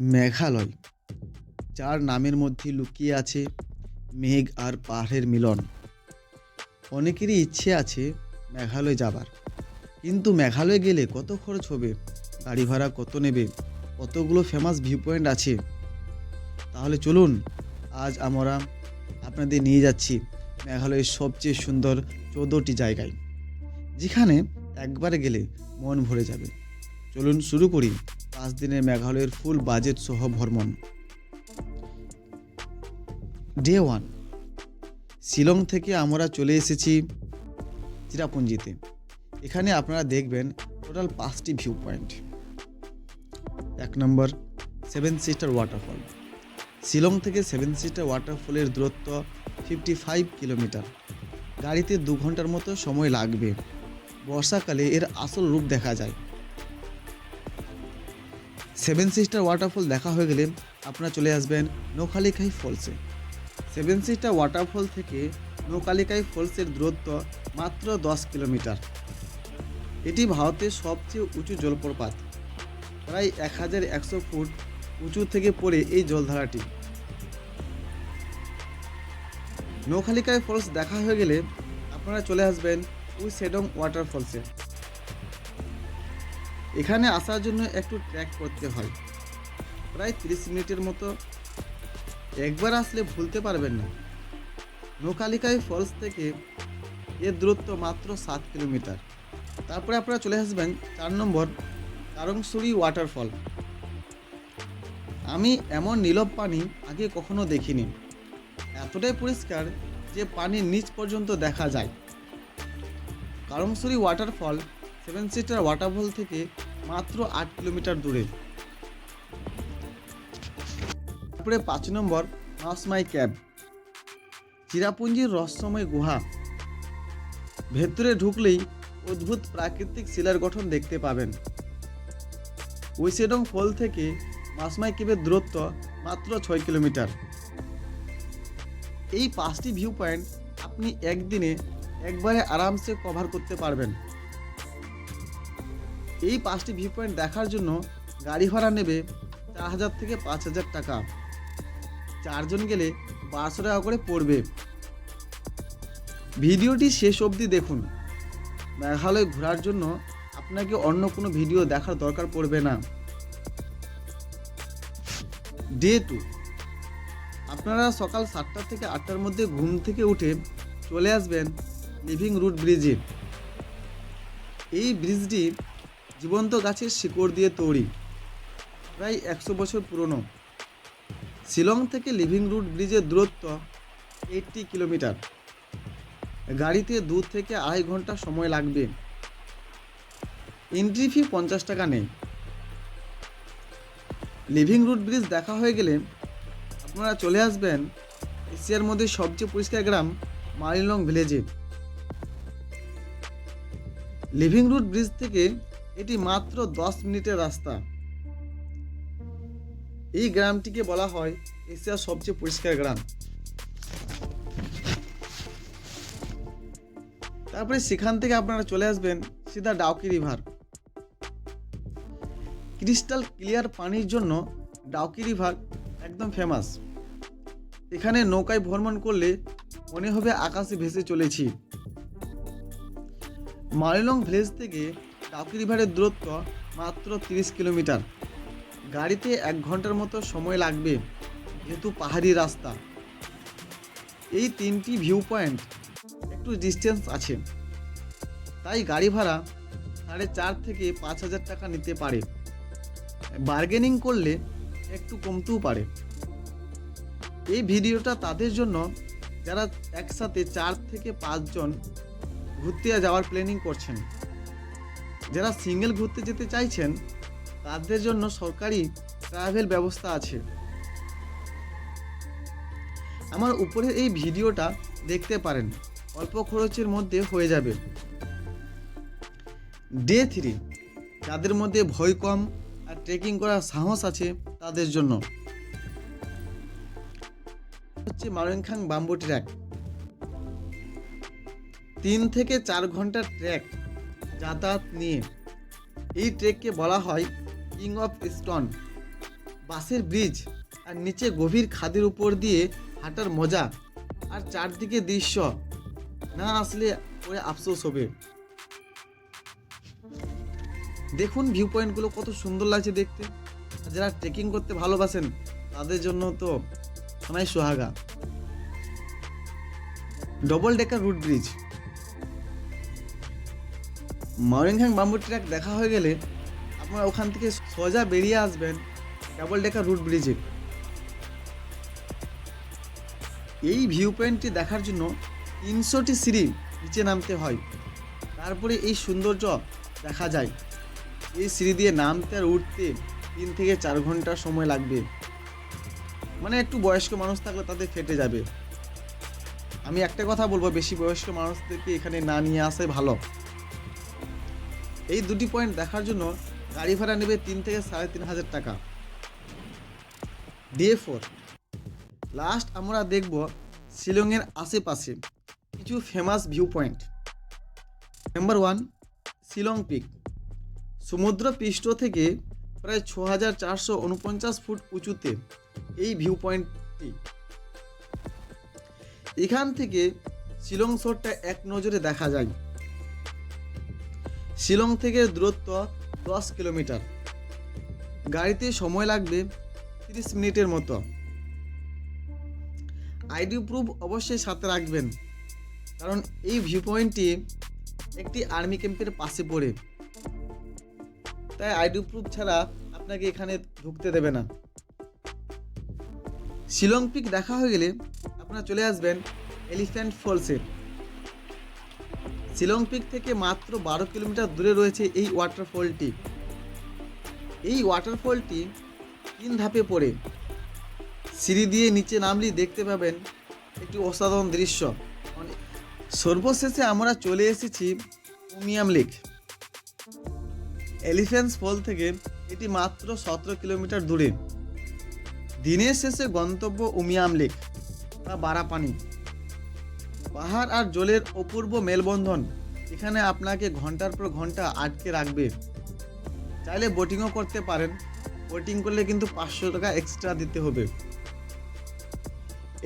মেঘালয়। যার নামের মধ্যে লুকিয়ে আছে মেঘ আর পাহাড়ের মিলন। অনেকেরই ইচ্ছে আছে মেঘালয় যাবার। কিন্তু মেঘালয় গেলে কত খরচ হবে, গাড়ি ভাড়া কত নেবে, কতগুলো ফেমাস ভিউ পয়েন্ট আছে? তাহলে চলুন, আজ আমরা আপনাদের নিয়ে যাচ্ছি মেঘালয়ের সবচেয়ে সুন্দর চৌদ্দটি জায়গায়, যেখানে একবারে গেলে মন ভরে যাবে। চলুন শুরু করি। পাঁচ দিনের মেঘালয়ের ফুল বাজেট সহ ভ্রমণ। ডে ওয়ান শিলং থেকে আমরা চলে এসেছি চিরাপুঞ্জিতে। এখানে আপনারা দেখবেন টোটাল পাঁচটি ভিউ পয়েন্ট এক number seven sister waterfall Shillong থেকে সেভেন সিস্টার ওয়াটারফলের দূরত্ব ফিফটি ফাইভ কিলোমিটার গাড়িতে দু ঘণ্টার মতো সময় লাগবে। বর্ষাকালে এর আসল রূপ দেখা যায়। সেভেন সিস্টার ওয়াটারফল দেখা হয়ে গেলে আপনারা চলে আসবেন নৌখালিকাই ফলসে। সেভেন সিস্টার ওয়াটারফল থেকে নৌকালিকাই ফলসের দূরত্ব মাত্র দশ কিলোমিটার। এটি ভারতের সবচেয়ে উঁচু জলপ্রপাত। প্রায় এক হাজার একশো ফুট উঁচু থেকে পড়ে এই জলধারাটি। নৌখালিকায় ফলস দেখা হয়ে গেলে আপনারা চলে আসবেন উই উইসেডং ওয়াটারফলসে। এখানে আসার জন্য একটু ট্র্যাক করতে হয়। প্রায় তিরিশ মিনিটের মতো। একবার আসলে ভুলতে পারবেন না। নৌকালিকায় ফলস থেকে এর দূরত্ব মাত্র সাত কিলোমিটার। তারপরে আপনারা চলে আসবেন চার নম্বর কারংসুরি ওয়াটারফল আমি এমন নীলব পানি আগে কখনো দেখিনি। এতটাই পরিষ্কার যে পানির নিচ পর্যন্ত দেখা যায়। Krangsuri waterfall seven sister waterfall থেকে মাত্র আট কিলোমিটার দূরে। তারপরে পাঁচ নম্বর মাসমাই ক্যাব। চিরাপুঞ্জির রহস্যময় গুহা। ভেতরে ঢুকলেই অদ্ভুত প্রাকৃতিক শিলার গঠন দেখতে পাবেন। উইসেডং ফল থেকে মাসমাই কেবের দূরত্ব মাত্র ছয় কিলোমিটার। এই পাঁচটি ভিউ পয়েন্ট আপনি একদিনে একবারে আরামসে কভার করতে পারবেন। এই পাঁচটি ভিউ পয়েন্ট দেখার জন্য গাড়ি ভাড়া নেবে চার হাজার থেকে পাঁচ হাজার টাকা। চারজন গেলে বারোশো টাকা করে পড়বে। ভিডিওটি শেষ অবধি দেখুন। মেঘালয় ঘোরার জন্য আপনাকে অন্য কোনো ভিডিও দেখার দরকার পড়বে না। Day two. আপনারা সকাল সাতটা থেকে আটটার মধ্যে ঘুম থেকে উঠে চলে আসবেন লিভিং রুট ব্রিজে। এই ব্রিজটি জীবন্ত গাছের শিকড় দিয়ে তৈরি। প্রায় একশো বছর পুরনো। শিলং থেকে লিভিং রুট ব্রিজের দূরত্ব এইটটি কিলোমিটার। গাড়িতে দু থেকে আড়াই ঘণ্টা সময় লাগবে। এন্ট্রি ফি পঞ্চাশ টাকা নেই। লিভিং রুট ব্রিজ দেখা হয়ে গেলে আপনারা চলে আসবেন এশিয়ার মধ্যে সবচেয়ে পরিষ্কার গ্রাম মারিলং ভিলেজে। লিভিং রুট ব্রিজ থেকে এটি মাত্র দশ মিনিটের রাস্তা। এই গ্রামটিকে বলা হয় এশিয়ার সবচেয়ে পরিষ্কার গ্রাম। তারপরে সেখান থেকে আপনারা চলে আসবেন সিধা ডাউকি রিভার। ক্রিস্টাল ক্লিয়ার পানির জন্য ডাউকি রিভার একদম ফেমাস। এখানে নৌকায় ভ্রমণ করলে মনে হবে আকাশে ভেসে চলেছি। মালিলং ভিলেজ থেকে ডাউকি রিভারের দূরত্ব মাত্র তিরিশ কিলোমিটার। গাড়িতে এক ঘণ্টার মতো সময় লাগবে, যেহেতু পাহাড়ি রাস্তা। এই তিনটি ভিউ পয়েন্ট একটু ডিস্টেন্স আছে। তাই গাড়ি ভাড়া সাড়ে চার থেকে পাঁচ হাজার টাকা নিতে পারে। বার্গেনিং করলে একটু কমতেও পারে। এই ভিডিওটা তাদের জন্য যারা একসাথে চার থেকে পাঁচজন ঘুরতে যাওয়ার প্ল্যানিং করছেন। যারা সিঙ্গেল ঘুরতে যেতে চাইছেন, তাদের জন্য সরকারি ট্রাভেল ব্যবস্থা আছে। আমার উপরের এই ভিডিওটা দেখতে পারেন, অল্প খরচের মধ্যে হয়ে যাবে। ডে থ্রি যাদের মধ্যে ভয় কম আর ট্রেকিং করার সাহস আছে, তাদের জন্য। হচ্ছে মারেংখাং বাম্বু ট্র্যাক। তিন থেকে চার ঘণ্টার ট্র্যাক। যাতায়াত নিয়ে। এই ট্রেককে বলা হয় কিং অফ স্টোন। বাসের ব্রিজ আর নিচে গভীর খাদের উপর দিয়ে হাঁটার মজা আর চারদিকে দৃশ্য না আসলে পরে আফসোস হবে। দেখুন ভিউ পয়েন্টগুলো কত সুন্দর লাগছে দেখতে। আর যারা ট্রেকিং করতে ভালোবাসেন, তাদের জন্য তো সোনাই সোহাগা। Double decker root bridge Mawryngkhang bamboo track দেখা হয়ে গেলে আপনারা ওখান থেকে সোজা বেরিয়ে আসবেন ডাবল ডেকা রুট ব্রিজে। এই ভিউ পয়েন্টটি দেখার জন্য তিনশোটি সিঁড়ি নিচে নামতে হয়। তারপরে এই সৌন্দর্য দেখা যায়। এই সিঁড়ি দিয়ে নামতে আর উঠতে তিন থেকে চার ঘণ্টা সময় লাগবে। মানে একটু বয়স্ক মানুষ থাকলে তাদের ফেটে যাবে। আমি একটা কথা বলব, বেশি বয়স্ক মানুষদেরকে এখানে না নিয়ে আসাই ভালো। এই দুটি পয়েন্ট দেখার জন্য গাড়ি ভাড়া নেবে তিন থেকে সাড়ে তিন হাজার টাকা। Day four. লাস্ট আমরা দেখব শিলংয়ের আশেপাশে কিছু famous view point number one Shillong peak সমুদ্র পৃষ্ঠ থেকে প্রায় ছ হাজার চারশো উনপঞ্চাশ ফুট উঁচুতে এই ভিউ পয়েন্টটি এখান থেকে শিলং শহরটা এক নজরে দেখা যায়। শিলং থেকে দূরত্ব দশ কিলোমিটার। গাড়িতে সময় লাগবে তিরিশ মিনিটের মতো। আইডি প্রুফ অবশ্যই সাথে রাখবেন, কারণ এই ভিউ পয়েন্টটি একটি আর্মি ক্যাম্পের পাশে পড়ে। তাই আইডি প্রুফ ছাড়া আপনাকে এখানে ঢুকতে দেবে না। শিলং পিক দেখা হয়ে গেলে আপনারা চলে আসবেন এলিফ্যান্ট ফলসে শিলং পিক থেকে মাত্র বারো কিলোমিটার দূরে রয়েছে এই ওয়াটারফলটি এই ওয়াটারফলটি তিন ধাপে পড়ে। সিঁড়ি দিয়ে নিচে নামলেই দেখতে পাবেন একটি অসাধারণ দৃশ্য। অনেক- সর্বশেষে আমরা চলে এসেছি উমিয়াম লেক। এলিফ্যান্টস ফল থেকে এটি মাত্র সতেরো কিলোমিটার দূরে। দিনের শেষে গন্তব্য উমিয়াম লেক বা বারাপানি। পাহাড় আর জলের অপূর্ব মেলবন্ধন। এখানে আপনাকে ঘণ্টার পর ঘণ্টা আটকে রাখবে। চাইলে বোটিংও করতে পারেন। বোটিং করলে কিন্তু পাঁচশো টাকা এক্সট্রা দিতে হবে।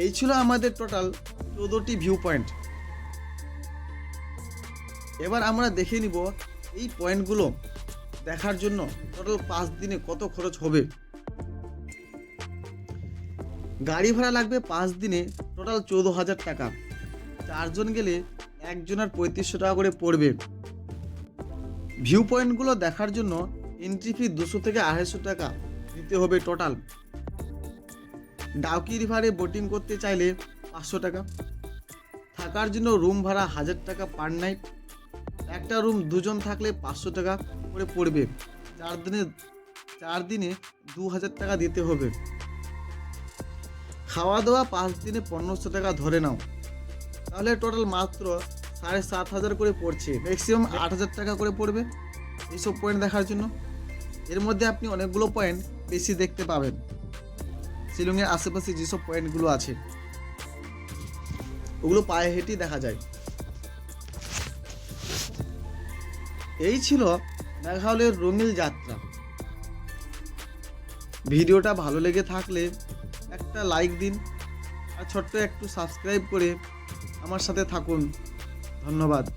এই ছিল আমাদের টোটাল চোদ্দোটি ভিউ পয়েন্ট এবার আমরা দেখে নিব এই পয়েন্টগুলো দেখার জন্য টোটাল পাঁচ দিনে কত খরচ হবে। গাড়ি ভাড়া লাগবে পাঁচ দিনে টোটাল চৌদ্দ হাজার টাকা। চারজন গেলে একজনের পঁয়ত্রিশশো টাকা করে পড়বে। ভিউ পয়েন্টগুলো দেখার জন্য এন্ট্রি ফি দুশো থেকে আড়াইশো টাকা দিতে হবে টোটাল ডাউকি রিভারে বোটিং করতে চাইলে পাঁচশো টাকা। থাকার জন্য রুম ভাড়া হাজার টাকা পার নাইট একটা রুম দুজন থাকলে পাঁচশো টাকা করে পড়বে। চার দিনে চার দিনে দু হাজার টাকা দিতে হবে। খাওয়া দাওয়া পাঁচ দিনে পনেরোশো টাকা ধরে নাও। তাহলে টোটাল মাত্র সাড়ে সাত হাজার করে পড়ছে। ম্যাক্সিমাম আট হাজার টাকা করে পড়বে এইসব পয়েন্ট দেখার জন্য। এর মধ্যে আপনি অনেকগুলো পয়েন্ট বেশি দেখতে পাবেন। শিলংয়ের আশেপাশে যেসব পয়েন্টগুলো আছে, ওগুলো পায়ে হেঁটেই দেখা যায়। এই ছিল মেঘালয়ের রঙিল যাত্রা। ভিডিওটা ভালো লেগে থাকলে একটা লাইক দিন আর ছোট্ট একটু সাবস্ক্রাইব করে আমার সাথে থাকুন। ধন্যবাদ।